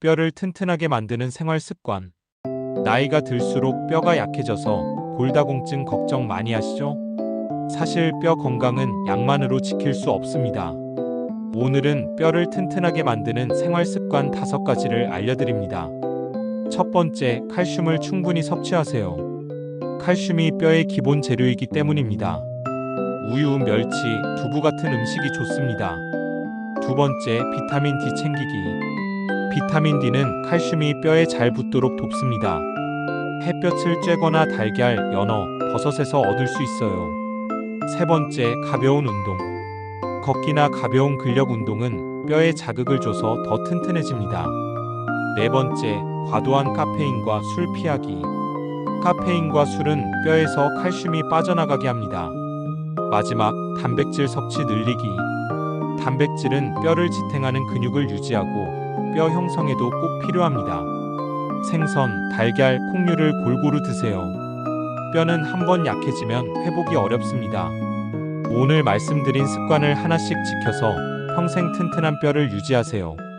뼈를 튼튼하게 만드는 생활 습관. 나이가 들수록 뼈가 약해져서 골다공증 걱정 많이 하시죠? 사실 뼈 건강은 약만으로 지킬 수 없습니다. 오늘은 뼈를 튼튼하게 만드는 생활 습관 다섯 가지를 알려드립니다. 첫 번째, 칼슘을 충분히 섭취하세요. 칼슘이 뼈의 기본 재료이기 때문입니다. 우유, 멸치, 두부 같은 음식이 좋습니다. 두 번째, 비타민 D 챙기기. 비타민 D는 칼슘이 뼈에 잘 붙도록 돕습니다. 햇볕을 쬐거나 달걀, 연어, 버섯에서 얻을 수 있어요. 세 번째, 가벼운 운동. 걷기나 가벼운 근력 운동은 뼈에 자극을 줘서 더 튼튼해집니다. 네 번째, 과도한 카페인과 술 피하기. 카페인과 술은 뼈에서 칼슘이 빠져나가게 합니다. 마지막, 단백질 섭취 늘리기. 단백질은 뼈를 지탱하는 근육을 유지하고 뼈 형성에도 꼭 필요합니다. 생선, 달걀, 콩류를 골고루 드세요. 뼈는 한번 약해지면 회복이 어렵습니다. 오늘 말씀드린 습관을 하나씩 지켜서 평생 튼튼한 뼈를 유지하세요.